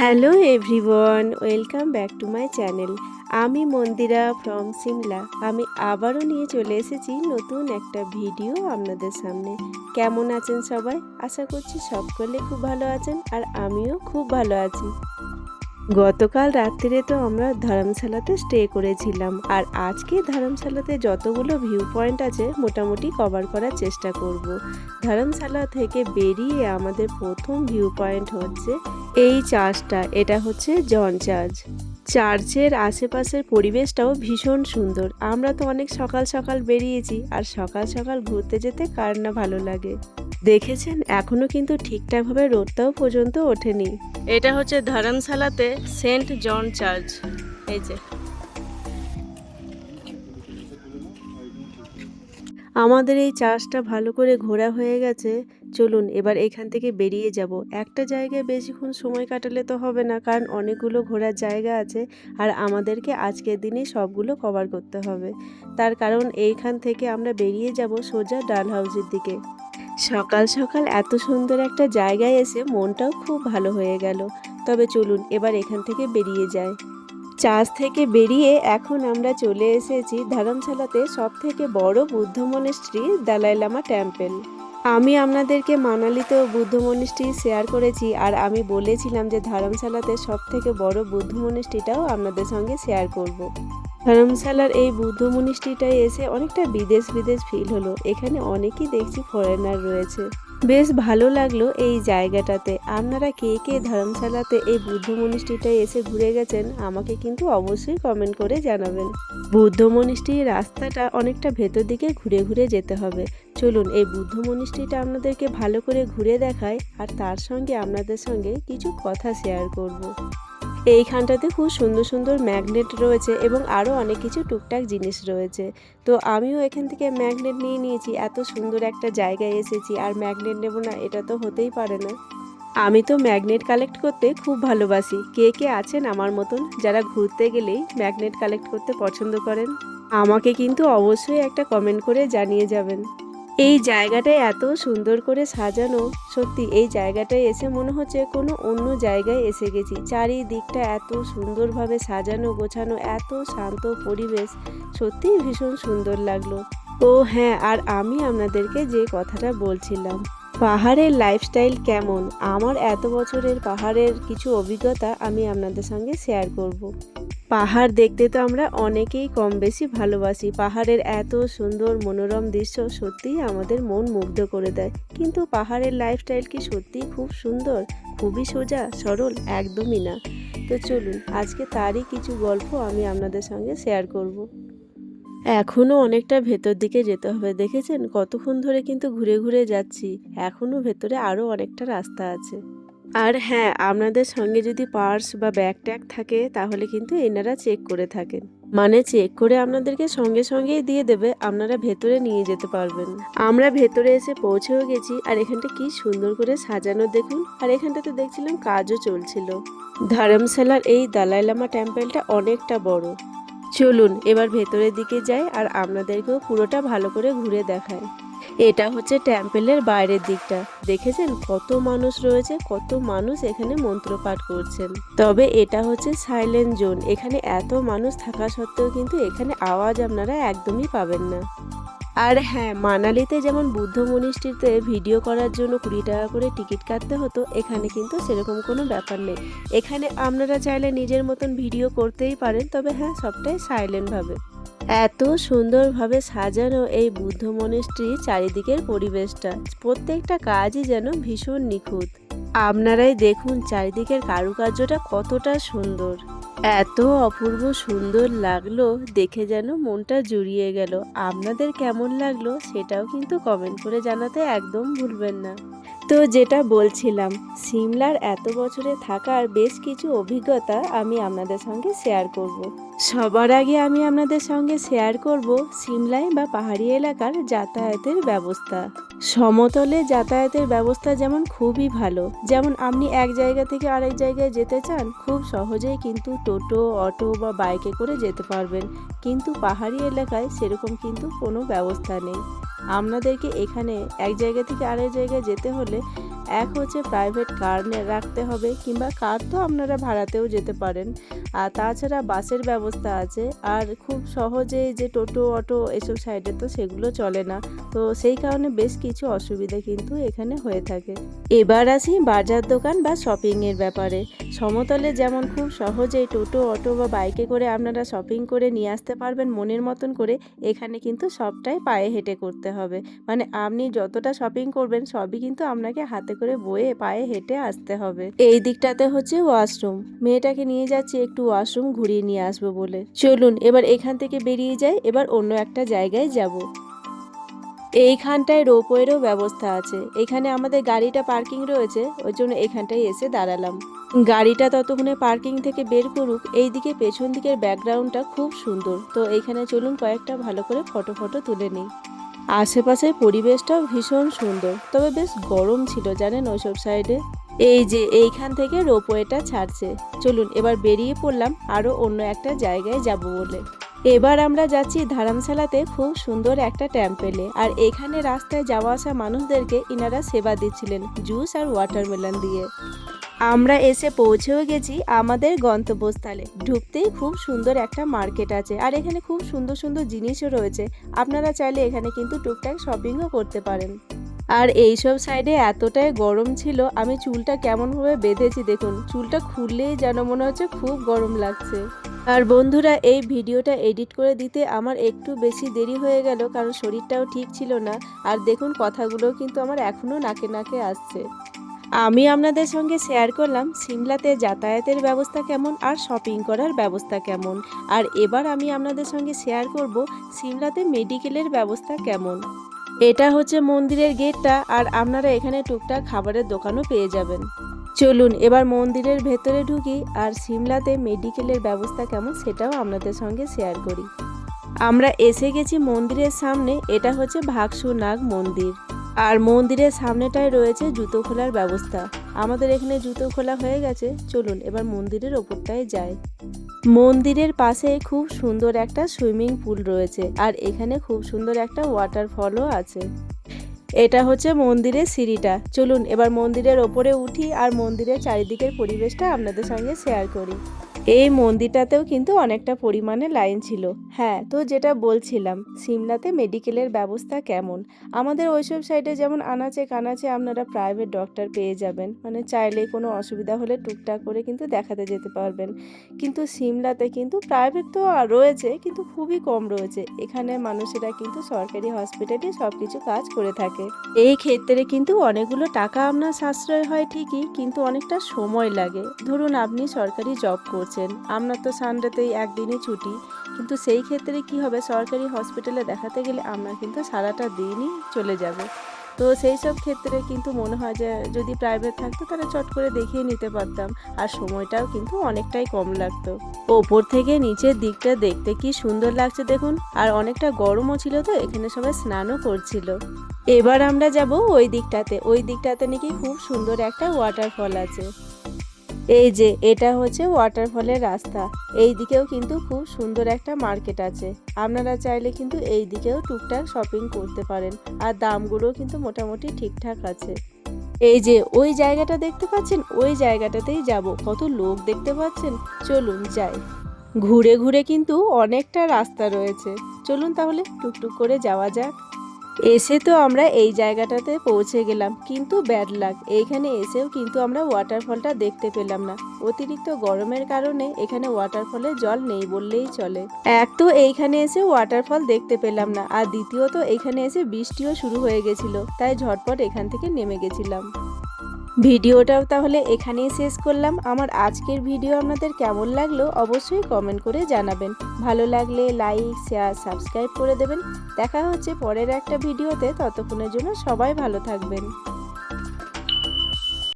Hello everyone welcome back to my channel আমি Mandira from Shimla আমি আবারও নিয়ে চলে এসেছি নতুন একটা ভিডিও আপনাদের সামনে। কেমন আছেন সবাই? আশা করছি সকলে খুব ভালো আছেন আর আমিও খুব ভালো আছি। গতকাল রাত্রিরে তো আমরা ধর্মশালাতে স্টে করেছিলাম আর আজকে ধর্মশালাতে যতগুলো ভিউ পয়েন্ট আছে মোটামুটি কভার করার চেষ্টা করব। ধর্মশালা থেকে বেরিয়ে আমাদের প্রথম ভিউ পয়েন্ট হচ্ছে এই চার্চটা এটা হচ্ছে জন চার্চ চার্চের আশেপাশের পরিবেশটাও ভীষণ সুন্দর। আমরা তো অনেক সকাল সকাল বেরিয়েছি আর সকাল সকাল ঘুরতে যেতে কার না ভালো লাগে। দেখেছেন, এখনও কিন্তু ঠিকঠাকভাবে রোদটাও পর্যন্ত ওঠেনি। এটা হচ্ছে ধর্মশালাতে সেন্ট জন চার্চ। এই যে। আমাদের এই চাষটা ভালো করে ঘোরা হয়ে গেছে, চলুন এবার এখান থেকে বেরিয়ে যাব। একটা জায়গায় বেশিক্ষণ সময় কাটালে তো হবে না, কারণ অনেকগুলো ঘোরার জায়গা আছে আর আমাদেরকে আজকের দিনে সবগুলো কভার করতে হবে। তার কারণ এইখান থেকে আমরা বেরিয়ে যাব সোজা ডাল হাউসের দিকে। সকাল সকাল এত সুন্দর একটা জায়গায় এসে মনটাও খুব ভালো হয়ে গেল। তবে চলুন এবার এখান থেকে বেরিয়ে যায় চার্চ থেকে বেরিয়ে এখন আমরা চলে এসেছি ধর্মশালাতে সব থেকে বড় বুদ্ধ মনেস্ট্রি দালাই লামা টেম্পল। আমি আপনাদেরকে মানালিতেও বুদ্ধ মনিস্ট্রি শেয়ার করেছি আর আমি বলেছিলাম যে ধর্মশালাতে সব থেকে বড় বুদ্ধ মনিস্ট্রিটাও আপনাদের সঙ্গে শেয়ার করব। ধর্মশালার এই বুদ্ধ মনিস্ট্রিটায় এসে অনেকটা বিদেশ বিদেশ ফিল হলো। এখানে অনেকেই দেখছি ফরেনার রয়েছে। বেশ ভালো লাগল এই জায়গাটাতে। আপনারা কে কে ধর্মশালাতে এই বুদ্ধ মনিষ্ঠিটায় এসে ঘুরে গেছেন, আমাকে কিন্তু অবশ্যই কমেন্ট করে জানাবেন। বুদ্ধ মনিষ্ঠির রাস্তাটা অনেকটা ভেতর দিকে ঘুরে ঘুরে যেতে হবে। চলুন, এই বুদ্ধ মনিষ্ঠিটা আপনাদেরকে ভালো করে ঘুরে দেখায়, আর তার সঙ্গে আপনাদের সঙ্গে কিছু কথা শেয়ার করব। এইখানটাতে খুব সুন্দর সুন্দর ম্যাগনেট রয়েছে এবং আরও অনেক কিছু টুকটাক জিনিস রয়েছে। তো আমিও এখান থেকে ম্যাগনেট নিয়ে নিয়েছি, এত সুন্দর একটা জায়গায় এসেছি, আর ম্যাগনেট নেব না, এটা তো হতেই পারে না। আমি তো ম্যাগনেট কালেক্ট করতে খুব ভালোবাসি। কে কে আছেন আমার মতন, যারা ঘুরতে গেলেই ম্যাগনেট কালেক্ট করতে পছন্দ করেন? আমাকে কিন্তু অবশ্যই একটা কমেন্ট করে জানিয়ে যাবেন। এই জায়গাটায় এত সুন্দর করে সাজানো, সত্যি এই জায়গাটায় এসে মনে হচ্ছে কোনো অন্য জায়গায় এসে গেছি। চারিদিকটা এত সুন্দরভাবে সাজানো, গোছানো, এত শান্ত পরিবেশ সত্যিই ভীষণ সুন্দর লাগল। ও হ্যাঁ আর আমি আপনাদেরকে যে কথাটা বলছিলাম, পাহাড়ের লাইফস্টাইল কেমন? আমার এত বছরের পাহাড়ের কিছু অভিজ্ঞতা আমি আপনাদের সঙ্গে শেয়ার করব। পাহাড় দেখতে তো আমরা অনেকেই কম বেশি ভালোবাসি। পাহাড়ের এত সুন্দর মনোরম দৃশ্য সত্যিই আমাদের মন মুগ্ধ করে দেয়। কিন্তু পাহাড়ের লাইফস্টাইল কি সত্যিই খুব সুন্দর? খুবই সোজা, সরল, একদমই না। তো চলুন, আজকে তারই কিছু গল্প আমি আপনাদের সঙ্গে শেয়ার করব। এখনও অনেকটা ভেতর দিকে যেতে হবে, দেখেছেন? কতক্ষণ ধরে কিন্তু ঘুরে ঘুরে যাচ্ছি। এখনও ভেতরে আরও অনেকটা রাস্তা আছে। আর হ্যাঁ আপনাদের সঙ্গে যদি পার্স বা ব্যাগ ট্যাগ থাকে, তাহলে কিন্তু এনারা চেক করে থাকেন। মানে চেক করে আপনাদেরকে সঙ্গে সঙ্গেই দিয়ে দেবে, আপনারা ভেতরে নিয়ে যেতে পারবেন। আমরা ভেতরে এসে পৌঁছেও গেছি, আর এখানটা কি সুন্দর করে সাজানো দেখুন। আর এখানটাতে দেখছিলাম কাজও চলছিল। ধর্মশালার এই দালাই লামা টেম্পলটা অনেকটা বড়। চলুন, এবার ভেতরের দিকে যাই, আর আপনাদেরকেও পুরোটা ভালো করে ঘুরে দেখায় এটা হচ্ছে টেম্পেলের বাইরের দিকটা। দেখেছেন? কত মানুষ রয়েছে, কত মানুষ এখানে মন্ত্র পাঠ করছেন। তবে এটা হচ্ছে সাইলেন্ট জোন এখানে এত মানুষ থাকা সত্ত্বেও কিন্তু এখানে আওয়াজ আপনারা একদমই পাবেন না। আর হ্যাঁ মানালিতে যেমন বুদ্ধ মনিষ্ঠিতে ভিডিও করার জন্য কুড়ি টাকা করে টিকিট কাটতে হতো, এখানে কিন্তু সেরকম কোনো ব্যাপার নেই। এখানে আপনারা চাইলে নিজের মতন ভিডিও করতেই পারেন, তবে হ্যাঁ সবটাই সাইলেন্টভাবে এত সুন্দরভাবে সাজানো এই বুদ্ধ মনিষ্ঠ্রি চারিদিকের পরিবেশটা, প্রত্যেকটা কাজই যেন ভীষণ নিখুঁত। আপনারাই দেখুন চারিদিকের কারুকার্যটা কতটা সুন্দর। এত অপূর্ব সুন্দর লাগল, দেখে যেন মনটা জুড়িয়ে গেল। আপনাদের কেমন লাগল সেটাও কিন্তু কমেন্ট করে জানাতে একদম ভুলবেন না। তো যেটা বলছিলাম, সিমলার এত বছরে থাকার বেশ কিছু অভিজ্ঞতা আমি আপনাদের সঙ্গে শেয়ার করব। সবার আগে আমি আপনাদের সঙ্গে শেয়ার করব সিমলায় বা পাহাড়ি এলাকার যাতায়াতের ব্যবস্থা। সমতলে যাতায়াতের ব্যবস্থা যেমন খুবই ভালো, যেমন আপনি এক জায়গা থেকে আরেক জায়গায় যেতে চান, খুব সহজেই কিন্তু টোটো, অটো বা বাইকে করে যেতে পারবেন। কিন্তু পাহাড়ি এলাকায় সেরকম কিন্তু কোনো ব্যবস্থা নেই। আপনাদেরকে এখানে এক জায়গা থেকে আরেক জায়গায় যেতে হলে এক হচ্ছে প্রাইভেট কার রাখতে হবে কিংবা কার তো আপনারা ভাড়াতেও যেতে পারেন। আর তাছাড়া বাসের ব্যবস্থা আছে। আর খুব সহজেই যে টোটো, অটো এসব সাইডে তো সেগুলো চলে না। তো সেই কারণে বেশ কিছু অসুবিধা কিন্তু এখানে হয়ে থাকে। এবার আসি বাজার দোকান বা শপিংয়ের ব্যাপারে। সমতলে যেমন খুব সহজেই টোটো, অটো বা বাইকে করে আপনারা শপিং করে নিয়ে আসতে পারবেন মনের মতন করে, এখানে কিন্তু সবটাই পায়ে হেঁটে করতে হবে। মানে আপনি যতটা শপিং করবেন সবই কিন্তু আপনাকে হাতে করে বয়ে পায়ে হেঁটে আসতে হবে। এই দিকটাতে হচ্ছে ওয়াশরুম। মেয়েটাকে নিয়ে যাচ্ছি একটু ওয়াশরুম ঘুরিয়ে নিয়ে আসব বলে। চলুন, এবার এখান থেকে বেরিয়ে যাই, এবার অন্য একটা জায়গায় যাব। এইখানটায় রোপওয়েরও ব্যবস্থা আছে। এখানে আমাদের গাড়িটা পার্কিং রয়েছে, ওই জন্য এখানটায় এসে দাঁড়ালাম। গাড়িটা ততক্ষণে পার্কিং থেকে বের করুক, এইদিকে পেছন দিকের ব্যাকগ্রাউন্ডটা খুব সুন্দর। তো এইখানে চলুন কয়েকটা ভালো করে ফটো ফটো তুলে নিই। আশেপাশের পরিবেশটাও ভীষণ সুন্দর। তবে বেশ গরম ছিল, জানেন ওইসব সাইডে এই যে, এইখান থেকে রোপওয়েটা ছাড়ছে। চলুন, এবার বেরিয়ে পড়লাম আরও অন্য একটা জায়গায় যাব বলে। এবার আমরা যাচ্ছি ধারামশালাতে খুব সুন্দর একটা টেম্পেলে আর এখানে রাস্তায় যাওয়া আসা মানুষদেরকে ইনারা সেবা দিচ্ছিলেন, জুস আর ওয়াটারমেলন দিয়ে। আমরা এসে পৌঁছেও গেছি আমাদের গন্তব্যস্থলে। ঢুকতেই খুব সুন্দর একটা মার্কেট আছে আর এখানে খুব সুন্দর সুন্দর জিনিসও রয়েছে। আপনারা চাইলে এখানে কিন্তু টুকটাক শপিংও করতে পারেন। আর এইসব সাইডে এতটাই গরম ছিল, আমি চুলটা কেমনভাবে বেঁধেছি দেখুন। চুলটা খুললেই যেন মনে হচ্ছে খুব গরম লাগছে। আর বন্ধুরা, এই ভিডিওটা এডিট করে দিতে আমার একটু বেশি দেরি হয়ে গেল, কারণ শরীরটাও ঠিক ছিল না। আর দেখুন কথাগুলো কিন্তু আমার এখনও নাকে নাকে আসছে। আমি আপনাদের সঙ্গে শেয়ার করলাম সিমলাতে যাতায়াতের ব্যবস্থা কেমন আর শপিং করার ব্যবস্থা কেমন। আর এবার আমি আপনাদের সঙ্গে শেয়ার করব সিমলাতে মেডিকেলের ব্যবস্থা কেমন। এটা হচ্ছে মন্দিরের গেটটা আর আপনারা এখানে টুকটাক খাবারের দোকানও পেয়ে যাবেন। চলুন এবার মন্দিরের ভেতরে ঢুকি আর সিমলাতে মেডিকেলের ব্যবস্থা কেমন সেটাও আপনাদের সঙ্গে শেয়ার করি। আমরা এসে গেছি মন্দিরের সামনে, এটা হচ্ছে ভাগসু নাগ মন্দির। আর মন্দিরের সামনেটায় রয়েছে জুতো খোলার ব্যবস্থা। আমাদের এখানে জুতো খোলা হয়ে গেছে। চলুন এবার মন্দিরের ওপরটায় যাই। মন্দিরের পাশে খুব সুন্দর একটা সুইমিং পুল রয়েছে আর এখানে খুব সুন্দর একটা ওয়াটারফলও আছে। এটা হচ্ছে মন্দিরের সিঁড়িটা। চলুন এবার মন্দিরের ওপরে উঠি আর মন্দিরের চারিদিকের পরিবেশটা আপনাদের সঙ্গে শেয়ার করি। এই মন্দিরটাতেও কিন্তু অনেকটা পরিমাণে লাইন ছিল। হ্যাঁ তো যেটা বলছিলাম, সিমলাতে মেডিকেলের ব্যবস্থা কেমন? আমাদের ওইসব সাইডে যেমন আনাচে কানাচে আপনারা প্রাইভেট ডক্টর পেয়ে যাবেন। মানে চাইলে কোনো অসুবিধা হলে টুকটাক করে কিন্তু দেখাতে যেতে পারবেন। কিন্তু সিমলাতে কিন্তু প্রাইভেট তো রয়েছে, কিন্তু খুবই কম রয়েছে। এখানে মানুষেরা কিন্তু সরকারি হসপিটালে সব কিছু কাজ করে থাকে। এই ক্ষেত্রে কিন্তু অনেকগুলো টাকা আপনার সাশ্রয় হয় ঠিকই, কিন্তু অনেকটা সময় লাগে। ধরুন আপনি সরকারি জব করছেন। আপনার তো সানডেতেই একদিনই ছুটি, কিন্তু সেই ক্ষেত্রে কি হবে? সরকারি হসপিটালে দেখাতে গেলে আমরা কিন্তু সারাটা দিনই চলে যাবে। তো সেই সব ক্ষেত্রে কিন্তু মনে হয় যে, যদি প্রাইভেট থাকতো তাহলে চট করে দেখিয়ে নিতে পারতাম, আর সময়টাও কিন্তু অনেকটাই কম লাগতো। ওপর থেকে নিচের দিকটা দেখতে কি সুন্দর লাগছে দেখুন, আর অনেকটা গরমও ছিল তো, এখানে সবাই স্নানও করছিল। এবার আমরা যাব ওই দিকটাতে ওই দিকটাতে নাকি খুব সুন্দর একটা ওয়াটারফল আছে। এই যে, এটা হচ্ছে ওয়াটারফলের রাস্তা। এই দিকেও কিন্তু খুব সুন্দর একটা মার্কেট আছে। আপনারা চাইলে কিন্তু এই দিকেও টুকটাক শপিং করতে পারেন। আর দামগুলো কিন্তু মোটামুটি ঠিকঠাক আছে। এই যে, ওই জায়গাটা দেখতে পাচ্ছেন? ওই জায়গাটাতেই যাব। কত লোক দেখতে পাচ্ছেন? চলুন যাই। ঘুরে ঘুরে কিন্তু অনেকটা রাস্তা রয়েছে। চলুন তাহলে টুকটুক করে যাওয়া যাক। এসে তো আমরা এই জায়গাটাতে পৌঁছে গেলাম, কিন্তু ব্যাড লাক এইখানে এসেও কিন্তু আমরা ওয়াটারফলটা দেখতে পেলাম না। অতিরিক্ত গরমের কারণে এখানে ওয়াটারফলে জল নেই বললেই চলে। এক তো এইখানে এসে ওয়াটারফল দেখতে পেলাম না, আর দ্বিতীয়ত এখানে এসে বৃষ্টিও শুরু হয়ে গেছিল, তাই ঝটপট এখান থেকে নেমে গেছিলাম। ভিডিওটাও তাহলে এখানেই শেষ করলাম। আমার আজকের ভিডিও আপনাদের কেমন লাগল অবশ্যই কমেন্ট করে জানাবেন। ভালো লাগলে লাইক শেয়ার সাবস্ক্রাইব করে দেবেন। দেখা হচ্ছে পরের একটা ভিডিওতে। ততক্ষণের জন্য সবাই ভালো থাকবেন।